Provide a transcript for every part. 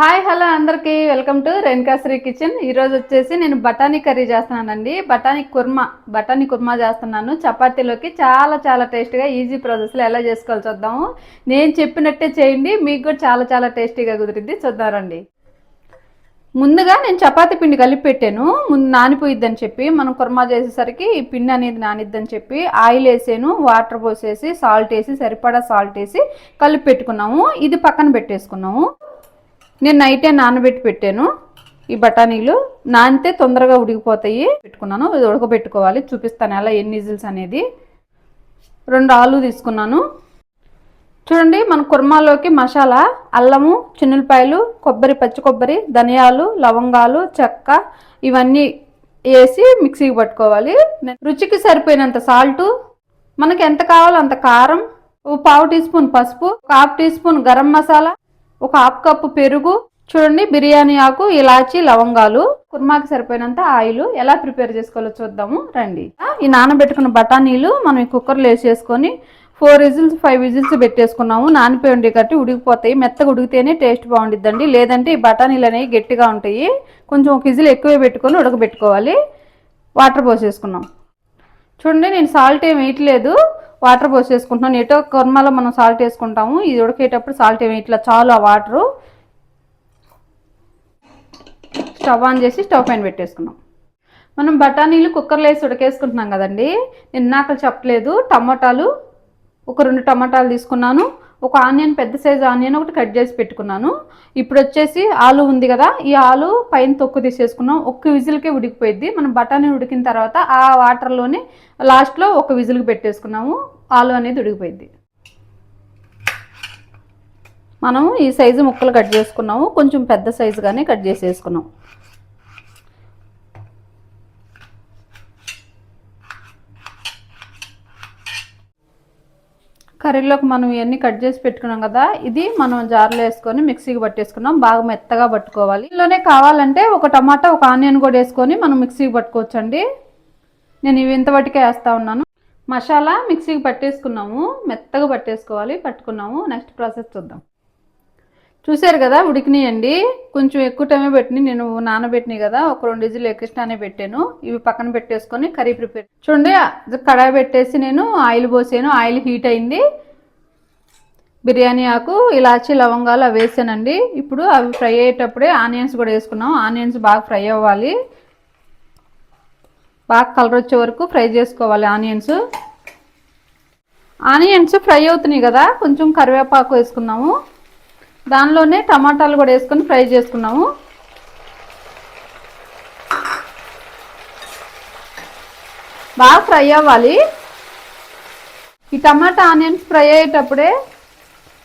Hi hello అందరికీ. Welcome to Renukashri kitchen. ఈరోజు వచ్చేసి నేను బఠానీ కర్రీ చేస్తున్నానండి. బఠానీ కుర్మా బఠానీ కుర్మా చేస్తున్నాను. చపాతీలోకి చాలా చాలా టేస్టీగా ఈజీ ప్రాసెస్లో ఎలా చేసుకోవాలి చూద్దాము. నేను చెప్పినట్టే చేయండి మీకు కూడా చాలా చాలా టేస్టీగా కుదిరింది చూద్దారండి ముందుగా నేను చపాతి పిండి కలిపి పెట్టాను. ముందు నానిపోయిద్దని చెప్పి మనం కుర్మా చేసేసరికి ఈ పిండి అనేది నానిద్దని చెప్పి ఆయిల్ వేసాను వాటర్ పోసేసి సాల్ట్ వేసి సరిపడా సాల్ట్ వేసి కలిపి పెట్టుకున్నాము. ఇది పక్కన పెట్టేసుకున్నాము. నేను నైటే నానబెట్టి పెట్టాను. ఈ బఠానీలు నానితే తొందరగా ఉడికిపోతాయి. పెట్టుకున్నాను. ఇది ఉడకబెట్టుకోవాలి. చూపిస్తాను ఎలా ఎన్ని విజిల్స్ అనేది. రెండు ఆలు తీసుకున్నాను. చూడండి మన కుర్మాలోకి మసాలా అల్లము చిన్నులపాయలు కొబ్బరి పచ్చి కొబ్బరి ధనియాలు లవంగాలు చెక్క ఇవన్నీ వేసి మిక్సీకి పట్టుకోవాలి. రుచికి సరిపోయినంత సాల్టు. మనకి ఎంత కావాలో అంత కారం. పావు టీ స్పూన్ పసుపు ఒక half teaspoon garam masala. ఒక హాఫ్ కప్పు పెరుగు చూడండి బిర్యానీ ఆకు ఇలాచి లవంగాలు కుర్మాకి సరిపోయినంత ఆయిల్. ఎలా ప్రిపేర్ చేసుకోవాలో చూద్దాము. రండి. ఈ నానబెట్టుకున్న బఠానీలు మనం ఈ కుక్కర్లో వేసేసుకొని ఫోర్ విజిల్స్ ఫైవ్ విజిల్స్ పెట్టేసుకున్నాము. నానిపోయి ఉండే కట్టి ఉడికిపోతాయి. మెత్తగా ఉడికితేనే టేస్ట్ బాగుండిద్దండి. లేదంటే ఈ బఠానీలు అనేవి గట్టిగా ఉంటాయి. కొంచెం ఒక విజిల్ ఎక్కువే పెట్టుకొని ఉడకబెట్టుకోవాలి. వాటర్ పోసేసుకున్నాం. చూడండి నేను సాల్ట్ ఏం వేయట్లేదు. వాటర్ పోసేసుకుంటున్నాను ఎటో కొర్మలో మనం సాల్ట్ వేసుకుంటాము. ఇది ఉడికేటప్పుడు సాల్ట్ ఇట్లా చాలు ఆ వాటరు. స్టవ్ ఆన్ చేసి స్టవ్ పైన పెట్టేసుకున్నాం. మనం బఠానీలు కుక్కర్లో వేసి ఉడకేసుకుంటున్నాం కదండి. నేను నాకు చెప్పలేదు. టమాటాలు ఒక రెండు టమాటాలు తీసుకున్నాను. ఒక ఆనియన్ పెద్ద సైజు ఆనియన్ ఒకటి కట్ చేసి పెట్టుకున్నాను. ఇప్పుడు వచ్చేసి ఆలు ఉంది కదా ఈ ఆలు పైన తొక్కు తీసేసుకున్నాం. ఒక్క విజిల్కే ఉడికిపోయింది మనం బఠానీ ఉడికిన తర్వాత ఆ వాటర్లోనే లాస్ట్లో ఒక విజిల్కి పెట్టేసుకున్నాము. ఆలు అనేది ఉడికిపోయింది మనం ఈ సైజు ముక్కలు కట్ చేసుకున్నాము. కొంచెం పెద్ద సైజుగానే కట్ చేసేసుకున్నాం. కర్రీలోకి మనం ఇవన్నీ కట్ చేసి పెట్టుకున్నాం కదా ఇది మనం జార్లో వేసుకొని మిక్సీకి పట్టేసుకున్నాం. బాగా మెత్తగా పట్టుకోవాలి. ఇందులోనే కావాలంటే ఒక టమాటా ఒక ఆనియన్ కూడా వేసుకొని మనం మిక్సీకి పట్టుకోవచ్చండి. నేను ఇవి ఇంతవరకే వేస్తా ఉన్నాను. మసాలా మిక్సీకి పట్టేసుకున్నాము. మెత్తగా పట్టేసుకోవాలి పట్టుకున్నాము. నెక్స్ట్ ప్రాసెస్ చూద్దాం. చూసారు కదా ఉడికినాయండి. కొంచెం ఎక్కువ టైమే పెట్టినాయి నేను నానబెట్టినాయి కదా ఒక రెండు ఇజీలు ఎక్కిస్తానే పెట్టాను. ఇవి పక్కన పెట్టేసుకొని కర్రీ ప్రిపేర్ చూడండి కడాయి పెట్టేసి నేను ఆయిల్ పోసాను. ఆయిల్ హీట్ అయింది. బిర్యానీ ఆకు ఇలాచి లవంగాలు అవి వేసానండి. ఇప్పుడు అవి ఫ్రై అయ్యేటప్పుడే ఆనియన్స్ కూడా వేసుకున్నాం. ఆనియన్స్ బాగా ఫ్రై అవ్వాలి. బాగా కలర్ వచ్చే వరకు ఫ్రై చేసుకోవాలి ఆనియన్స్. ఆనియన్స్ ఫ్రై అవుతున్నాయి కదా కొంచెం కరివేపాకు వేసుకున్నాము దానిలోనే టమాటాలు కూడా వేసుకొని ఫ్రై చేసుకున్నాము. బాగా ఫ్రై అవ్వాలి. ఈ టమాటా ఆనియన్స్ ఫ్రై అయ్యేటప్పుడే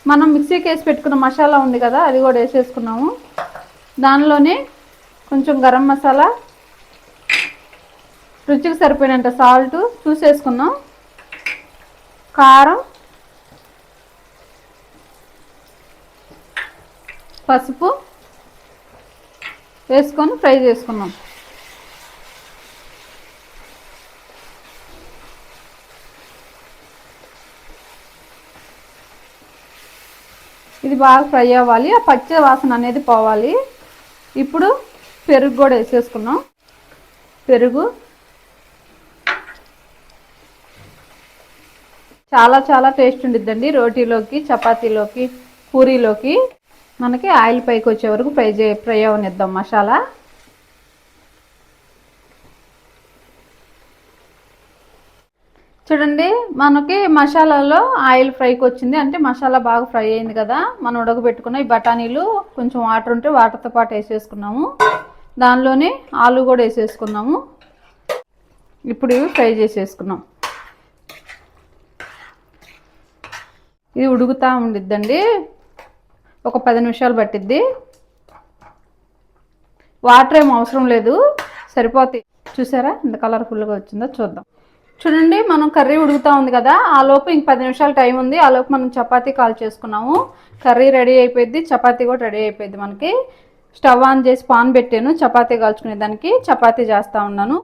మనం మిక్సీకి వేసి పెట్టుకున్న మసాలా ఉంది కదా అది కూడా వేసేసుకున్నాము. దానిలోనే కొంచెం గరం మసాలా రుచికి సరిపోయినంత సాల్ట్ చూసేసుకున్నాం. కారం పసుపు వేసుకొని ఫ్రై చేసుకున్నాం. ఇది బాగా ఫ్రై అవ్వాలి. ఆ పచ్చ వాసన అనేది పోవాలి. ఇప్పుడు పెరుగు కూడా వేసేసుకున్నాం. పెరుగు చాలా చాలా టేస్ట్ ఉండిద్దండి రోటీలోకి చపాతీలోకి పూరీలోకి. మనకి ఆయిల్ పైకి వచ్చే వరకు ఫ్రై చే ఫ్రై అవనిద్దాం మసాలా. చూడండి మనకి మసాలాలో ఆయిల్ ఫ్రైకి వచ్చింది. అంటే మసాలా బాగా ఫ్రై అయింది కదా. మనం ఉడకబెట్టుకున్న ఈ బఠానీలు కొంచెం వాటర్ ఉంటే వాటర్తో పాటు వేసేసుకున్నాము. దానిలోనే ఆలు కూడా వేసేసుకున్నాము. ఇప్పుడు ఇవి ఫ్రై చేసేసుకున్నాం. ఇది ఉడుకుతూ ఉండిద్దండి. ఒక పది నిమిషాలు పట్టిద్ది. వాటర్ ఏం అవసరం లేదు. సరిపోతాయి. చూసారా? ఎంత కలర్ఫుల్గా వచ్చిందో చూద్దాం. చూడండి మనం కర్రీ ఉడుకుతూ ఉంది కదా. ఆ లోపు ఇంక పది నిమిషాలు టైం ఉంది. ఆ లోపు మనం చపాతీ కాల్ చేసుకున్నాము. కర్రీ రెడీ అయిపోయింది చపాతీ కూడా రెడీ అయిపోయింది మనకి. స్టవ్ ఆన్ చేసి పాన్ పెట్టాను. చపాతీ కాల్చుకునే దానికి చపాతీ చేస్తూ ఉన్నాను.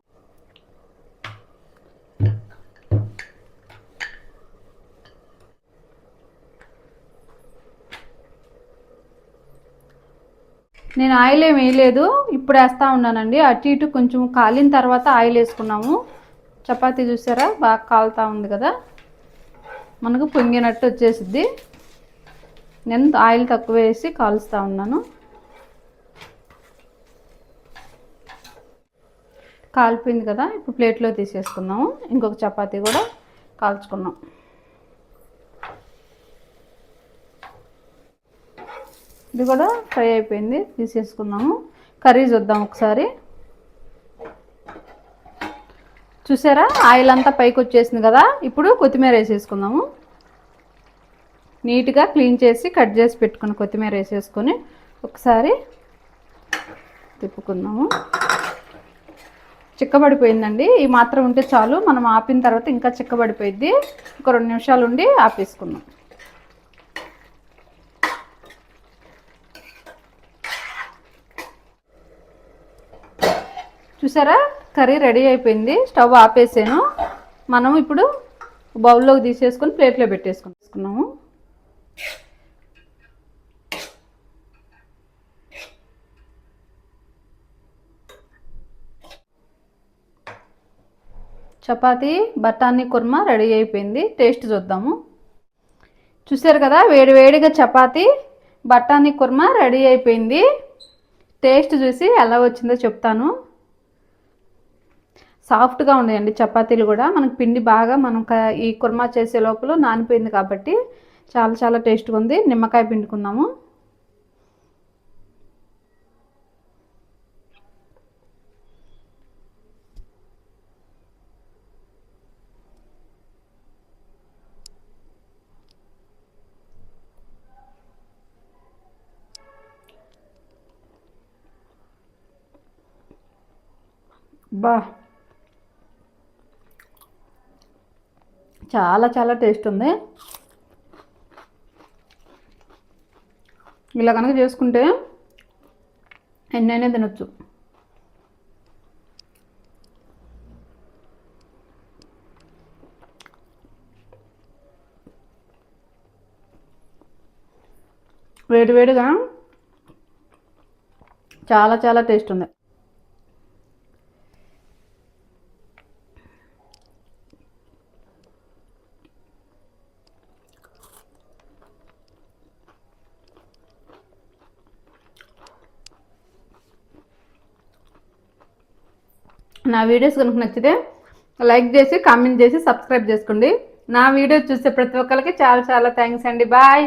నేను ఆయిల్ ఏమి వేయలేదు ఇప్పుడు వేస్తూ ఉన్నానండి. అటు ఇటు కొంచెం కాలిన తర్వాత ఆయిల్ వేసుకున్నాము. చపాతీ చూసారా? బాగా కాలుతూ ఉంది కదా. మనకు పొంగినట్టు వచ్చేసిద్ది. నేను ఆయిల్ తక్కువ వేసి కాలుస్తూ ఉన్నాను. కాలిపోయింది కదా. ఇప్పుడు ప్లేట్లో తీసేసుకుందాము. ఇంకొక చపాతీ కూడా కాల్చుకున్నాం. ఇది కూడా ఫ్రై అయిపోయింది. తీసేసుకుందాము కర్రీ చూద్దాం ఒకసారి. చూసారా? ఆయిల్ అంతా పైకి వచ్చేసింది కదా? ఇప్పుడు కొత్తిమీర వేసేసుకుందాము. నీట్గా క్లీన్ చేసి కట్ చేసి పెట్టుకుని కొత్తిమీర వేసేసుకొని ఒకసారి తిప్పుకుందాము. చిక్కబడిపోయిందండి. ఈ మాత్రం ఉంటే చాలు. మనం ఆపిన తర్వాత ఇంకా చిక్కబడిపోయింది ఒక రెండు నిమిషాలు ఉండి ఆపేసుకుందాం. చూసారా? కర్రీ రెడీ అయిపోయింది. స్టవ్ ఆపేసాను. మనం ఇప్పుడు బౌల్లోకి తీసేసుకొని ప్లేట్లో పెట్టేసుకున్నాము చపాతీ బఠానీ కుర్మా రెడీ అయిపోయింది. టేస్ట్ చూద్దాము. చూసారు కదా వేడివేడిగా చపాతి చపాతీ బఠానీ కుర్మా రెడీ అయిపోయింది. టేస్ట్ చూసి ఎలా వచ్చిందో చెప్తాను. సాఫ్ట్గా ఉన్నాయండి. చపాతీలు కూడా. మనకి పిండి బాగా మనం ఈ కుర్మా చేసే లోపల నానిపోయింది కాబట్టి చాలా చాలా టేస్ట్గా ఉంది. నిమ్మకాయ పిండుకుందాము. బా చాలా చాలా టేస్ట్ ఉంది. ఇలా కనుక చేసుకుంటే ఎన్నైనా తినొచ్చు. వేడి వేడిగా చాలా చాలా టేస్ట్ ఉంది. నా వీడియోస్ కనుక నచ్చితే లైక్ చేసి కామెంట్ చేసి సబ్స్క్రైబ్ చేసుకోండి. నా వీడియో చూసే ప్రతి ఒక్కరికి చాలా చాలా థ్యాంక్స్ అండి. బాయ్.